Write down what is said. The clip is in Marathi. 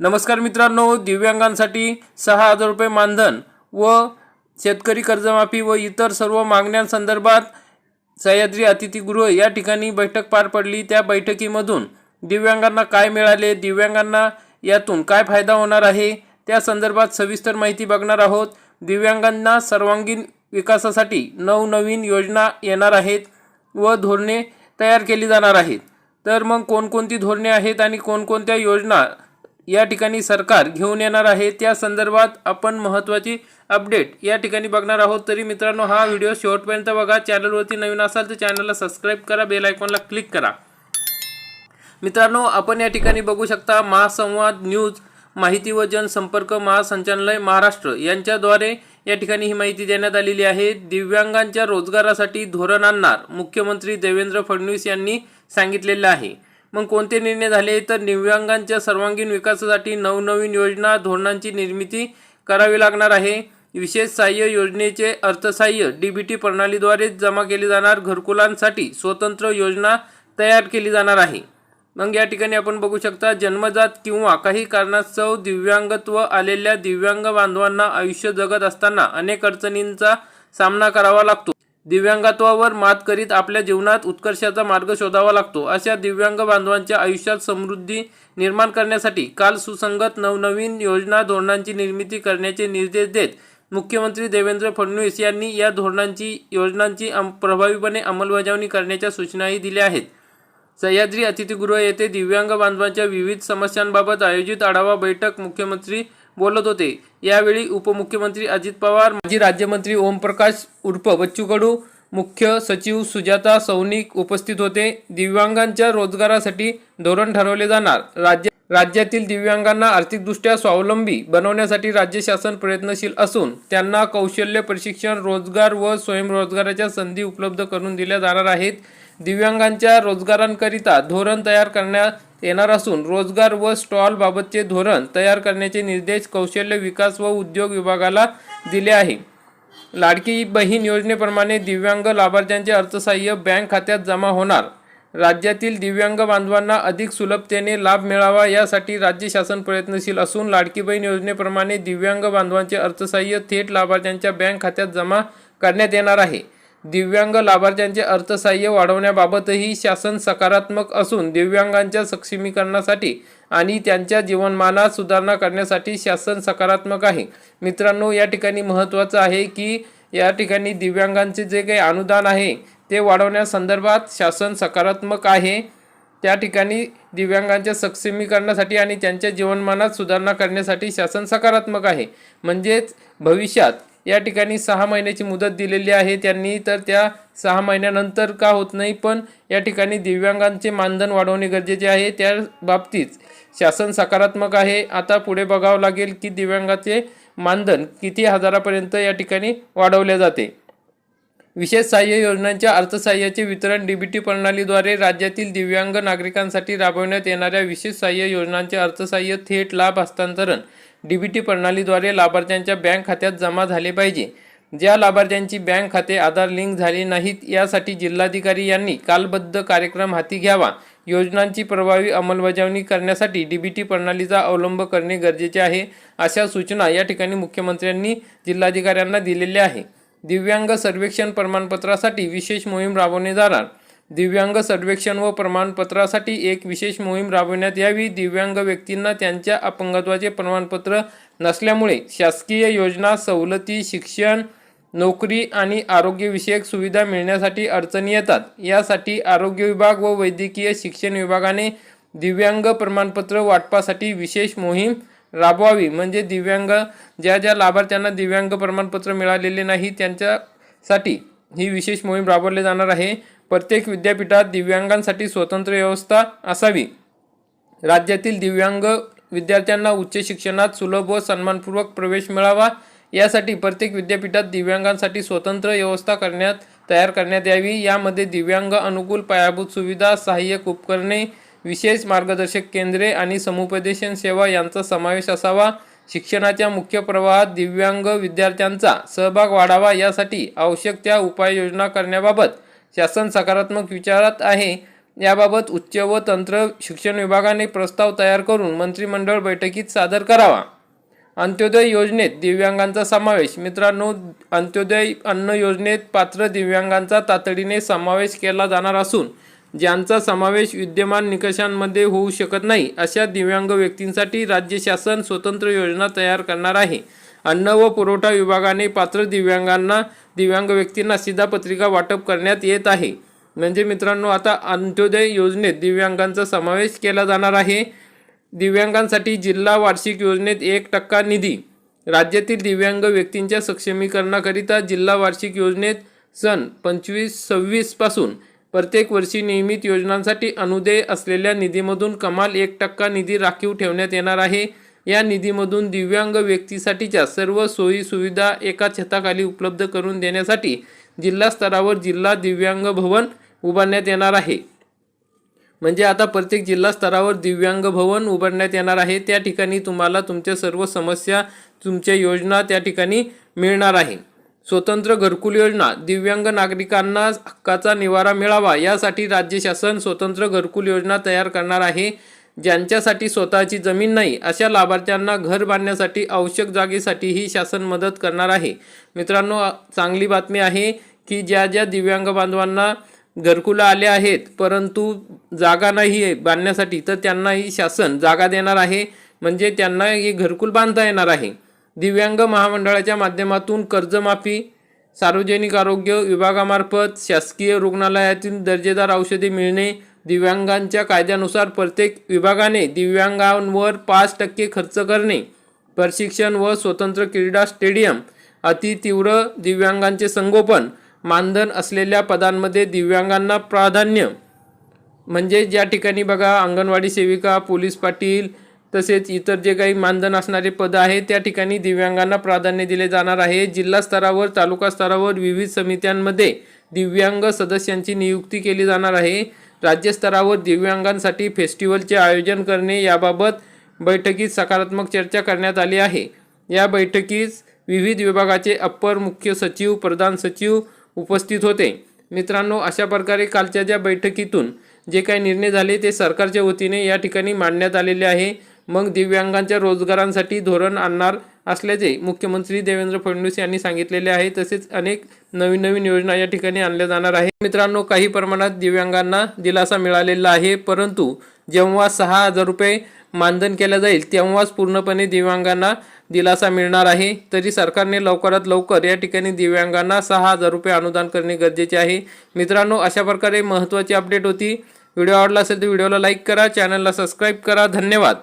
नमस्कार मित्रांनो दिव्यांगांसाठी सहा हजार रुपये मानधन व शेतकरी कर्जमाफी व इतर सर्व मागण्यांसंदर्भात सह्याद्री अतिथीगृह या ठिकाणी बैठक पार पडली. त्या बैठकीमधून दिव्यांगांना काय मिळाले? दिव्यांगांना यातून काय फायदा होणार आहे? त्या संदर्भात सविस्तर माहिती बघणार आहोत. दिव्यांगांना सर्वांगीण विकासासाठी नवनवीन योजना येणार आहेत व धोरणे तयार केली जाणार आहेत. तर मग कोणकोणती धोरणे आहेत आणि कोणकोणत्या योजना या ठिकाणी सरकार घेऊन येणार आहे. त्या संदर्भात आपण महत्त्वाची अपडेट या ठिकाणी बघणार आहोत. तरी मित्रांनो हा व्हिडिओ शेवटपर्यंत बघा. चॅनलवरती नवीन असाल तर चॅनलला सबस्क्राईब करा. बेल आयकॉनला क्लिक करा. मित्रांनो आपण या ठिकाणी बघू शकता महासंवाद न्यूज माहिती व जनसंपर्क महासंचालनालय महाराष्ट्र यांच्याद्वारे या ठिकाणी ही माहिती देण्यात आलेली आहे. दिव्यांगांच्या रोजगारासाठी धोरण आणणार मुख्यमंत्री देवेंद्र फडणवीस यांनी सांगितलेलं आहे. मग कोणते निर्णय झाले? तर दिव्यांगांच्या सर्वांगीण विकासासाठी नवनवीन योजना धोरणांची निर्मिती करावी लागणार आहे. विशेष सहाय्य योजनेचे अर्थसहाय्य डी बी टी प्रणालीद्वारे जमा केले जाणार घरकुलांसाठी स्वतंत्र योजना तयार केली जाणार आहे. मग या ठिकाणी आपण बघू शकता जन्मजात किंवा काही कारणास्तव दिव्यांगत्व आलेल्या दिव्यांग बांधवांना आयुष्य जगत असताना अनेक अडचणींचा सामना करावा लागतो. दिव्यांगत्वावर मात करीत आपल्या जीवनात उत्कर्षाचा मार्ग शोधावा लागतो. अशा दिव्यांग बांधवांच्या आयुष्यात समृद्धी निर्माण करण्यासाठी काल सुसंगत नवनवीन योजना धोरणांची निर्मिती करण्याचे निर्देश देत मुख्यमंत्री देवेंद्र फडणवीस यांनी या धोरणांची योजनांची प्रभावीपणे अंमलबजावणी करण्याच्या सूचनाही दिल्या आहेत. सह्याद्री अतिथीगृह येथे दिव्यांग बांधवांच्या विविध समस्यांबाबत आयोजित आढावा बैठक मुख्यमंत्री बोलत होते. यावेळी उपमुख्यमंत्री अजित पवार माजी राज्यमंत्री ओमप्रकाश उर्फ बच्चू कडू मुख्य सचिव सुजाता सौनिक उपस्थित होते. दिव्यांगांच्या रोजगारासाठी धोरण ठरवले जाणार. राज्य राज्यातील दिव्यांगांना आर्थिकदृष्ट्या स्वावलंबी बनवण्यासाठी राज्य शासन प्रयत्नशील असून त्यांना कौशल्य प्रशिक्षण रोजगार व स्वयंरोजगाराच्या संधी उपलब्ध करून दिल्या जाणार आहेत. दिव्यांगांच्या रोजगारांकरिता धोरण तयार करण्यात येणार असून रोजगार व स्टॉल बाबतचे धोरण तयार करण्याचे निर्देश कौशल्य विकास व उद्योग विभागाला दिले आहे. लाडकी बहीण योजनेप्रमाणे दिव्यांग लाभार्थ्यांचे अर्थसहाय्य बँक खात्यात जमा होणार. राज्यातील दिव्यांग बांधवांना अधिक सुलभतेने लाभ मिळावा यासाठी राज्य शासन प्रयत्नशील असून लाडकी बहीण योजनेप्रमाणे दिव्यांग बांधवांचे अर्थसहाय्य थेट लाभार्थ्यांच्या बँक खात्यात जमा करण्यात येणार आहे. दिव्यांग लाभार्थ्यांचे अर्थसहाय्य वाढवण्याबाबतही शासन सकारात्मक असून दिव्यांगांच्या सक्षमीकरणासाठी आणि त्यांच्या जीवनमानात सुधारणा करण्यासाठी शासन सकारात्मक आहे. मित्रांनो या ठिकाणी महत्त्वाचं आहे की या ठिकाणी दिव्यांगांचे जे काही अनुदान आहे ते वाढवण्यासंदर्भात शासन सकारात्मक आहे. त्या ठिकाणी दिव्यांगांच्या सक्षमीकरणासाठी आणि त्यांच्या जीवनमानात सुधारणा करण्यासाठी शासन सकारात्मक आहे. म्हणजेच भविष्यात या ठिकाणी सहा महिन्याची मुदत दिलेली आहे. त्यांनी तर त्या सहा महिन्यानंतर का होत नाही पण या ठिकाणी दिव्यांगांचे मानधन वाढवणे गरजेचे आहे. त्या बाबतीत शासन सकारात्मक आहे. आता पुढे बघावं लागेल की दिव्यांगाचे मानधन किती हजारापर्यंत या ठिकाणी वाढवले जाते. विशेष सहाय्य योजनांच्या अर्थसहाय्याचे वितरण डीबीटी प्रणालीद्वारे राज्यातील दिव्यांग नागरिकांसाठी राबवण्यात येणाऱ्या विशेष सहाय्य योजनांचे अर्थसहाय्य थेट लाभ हस्तांतरण डीबीटी प्रणालीद्वारे लाभार्थ्यांच्या बँक खात्यात जमा झाले पाहिजे. ज्या लाभार्थ्यांची बँक खाते आधार लिंक झाली नाहीत यासाठी जिल्हाधिकारी यांनी कालबद्ध कार्यक्रम हाती घ्यावा. योजनांची प्रभावी अंमलबजावणी करण्यासाठी डीबीटी प्रणालीचा अवलंब करणे गरजेचे आहे अशा सूचना या ठिकाणी मुख्यमंत्र्यांनी जिल्हाधिकाऱ्यांना दिलेल्या आहे दिव्यांग सर्वेक्षण प्रमाणपत्रासाठी विशेष मोहीम राबवणे जाणार. दिव्यांग सर्वेक्षण व प्रमाणपत्रासाठी एक विशेष मोहीम राबविण्यात यावी. दिव्यांग व्यक्तींना त्यांच्या अपंगत्वाचे प्रमाणपत्र नसल्यामुळे शासकीय योजना सवलती शिक्षण नोकरी आणि आरोग्यविषयक सुविधा मिळण्यासाठी अडचणी येतात. यासाठी आरोग्य विभाग व वैद्यकीय शिक्षण विभागाने दिव्यांग प्रमाणपत्र वाटपासाठी विशेष मोहीम राबवावी. म्हणजे दिव्यांग ज्या ज्या लाभार्थ्यांना दिव्यांग प्रमाणपत्र मिळालेले नाही त्यांच्यासाठी ही विशेष मोहीम राबवली जाणार आहे. प्रत्येक विद्यापीठात दिव्यांगांसाठी स्वतंत्र व्यवस्था असावी. राज्यातील दिव्यांग विद्यार्थ्यांना उच्च शिक्षणात सुलभ व सन्मानपूर्वक प्रवेश मिळावा. यासाठी प्रत्येक विद्यापीठात दिव्यांगांसाठी स्वतंत्र व्यवस्था करण्यात तयार करण्यात यावी. यामध्ये दिव्यांग अनुकूल पायाभूत सुविधा सहाय्यक उपकरणे विशेष मार्गदर्शक केंद्रे आणि समुपदेशन सेवा यांचा समावेश असावा. शिक्षणाच्या मुख्य प्रवाहात दिव्यांग विद्यार्थ्यांचा सहभाग वाढावा. यासाठी आवश्यक त्या उपाययोजना करण्याबाबत शासन सकारात्मक विचारात आहे. याबाबत उच्च व तंत्र शिक्षण विभागाने प्रस्ताव तयार करून मंत्रिमंडळ बैठकीत सादर करावा. अंत्योदय योजनेत दिव्यांगांचा समावेश. मित्रांनो अंत्योदय अन्न योजनेत पात्र दिव्यांगांचा तातडीने समावेश केला जाणार असून ज्यांचा समावेश विद्यमान निकषांमध्ये होऊ शकत नाही अशा दिव्यांग व्यक्तींसाठी राज्य शासन स्वतंत्र योजना तयार करणार आहे. अन्न व पुरवठा विभागाने पात्र दिव्यांगांना दिव्यांग व्यक्तींना सीधा पत्रिका वाटप करण्यात येत आहे. म्हणजे मित्रांनो आता अंत्योदय योजनेत दिव्यांगांचा समावेश केला जाणार आहे. दिव्यांगांसाठी जिल्हा वार्षिक योजनेत एक टक्का निधी. राज्यातील दिव्यांग व्यक्तींच्या सक्षमीकरणाकरिता जिल्हा वार्षिक योजनेत सन पंचवीस सव्वीसपासून प्रत्येक वर्षी नियमित योजनांसाठी अनुदेय असलेल्या निधीमधून कमाल एक टक्का निधी राखीव ठेवण्यात येणार आहे. या निधीमधून दिव्यांग व्यक्तीसाठीच्या सर्व सोयी सुविधा एका छताखाली उपलब्ध करून देण्यासाठी जिल्हा स्तरावर जिल्हा दिव्यांग भवन उभारण्यात येणार आहे. म्हणजे आता प्रत्येक जिल्हा स्तरावर दिव्यांग भवन उभारण्यात येणार आहे. त्या ठिकाणी तुम्हाला तुमच्या सर्व समस्या तुमच्या योजना त्या ठिकाणी मिळणार आहे. स्वतंत्र घरकुल योजना दिव्यांग नागरिकांना हक्काचा निवारा मिळावा यासाठी राज्य शासन स्वतंत्र घरकुल योजना तयार करणार आहे. ज्यांच्यासाठी स्वतःची जमीन नाही अशा लाभार्थ्यांना घर बांधण्यासाठी आवश्यक जागेसाठीही शासन मदत करणार आहे. मित्रांनो चांगली बातमी आहे की ज्या ज्या दिव्यांग बांधवांना घरकुलं आले आहेत परंतु जागा नाही आहे बांधण्यासाठी तर त्यांनाही शासन जागा देणार आहे. म्हणजे त्यांना हे घरकुल बांधता येणार आहे. दिव्यांग महामंडळाच्या माध्यमातून कर्जमाफी सार्वजनिक आरोग्य विभागामार्फत शासकीय रुग्णालयातील दर्जेदार औषधे मिळणे दिव्यांगांच्या कायद्यानुसार प्रत्येक विभागाने दिव्यांगांवर पाच टक्के खर्च करणे प्रशिक्षण व स्वतंत्र क्रीडा स्टेडियम अतितीव्र दिव्यांगांचे संगोपन मानधन असलेल्या पदांमध्ये दिव्यांगांना प्राधान्य. म्हणजे ज्या ठिकाणी बघा अंगणवाडी सेविका पोलीस पाटील तसेच इतर जे काही मानधन असणारे पद आहे त्या ठिकाणी दिव्यांगांना प्राधान्य दिले जाणार आहे. जिल्हा स्तरावर तालुका स्तरावर विविध समित्यांमध्ये दिव्यांग सदस्यांची नियुक्ती केली जाणार आहे. राज्यस्तरावर दिव्यांगांसाठी फेस्टिवलचे आयोजन करणे याबाबत बैठकीत सकारात्मक चर्चा करण्यात आली आहे. या बैठकीस विविध विभागाचे अप्पर मुख्य सचिव प्रधान सचिव उपस्थित होते. मित्रांनो अशा प्रकारे कालच्या ज्या बैठकीतून जे काही निर्णय झाले ते सरकारच्या वतीने या ठिकाणी मांडण्यात आलेले आहे. मग दिव्यांगांच्या रोजगारांसाठी धोरण आणणार असल्याचे मुख्यमंत्री देवेंद्र फडणवीस यांनी सांगितलेले आहे. तसेच अनेक नवीन नवीन योजना या ठिकाणी आणल्या जाणार आहे मित्रांनो काही प्रमाणात दिव्यांगांना दिलासा मिळालेला आहे. परंतु जेव्हा सहा हजार रुपये मानधन केलं जाईल तेव्हाच पूर्णपणे दिव्यांगांना दिलासा मिळणार आहे. तरी सरकारने लवकरात लवकर या ठिकाणी दिव्यांगांना सहा हजार रुपये अनुदान करणे गरजेचे आहे. मित्रांनो अशा प्रकारे महत्त्वाची अपडेट होती. व्हिडिओ आवडला असेल तर व्हिडिओला लाईक करा चॅनलला सबस्क्राईब करा. धन्यवाद.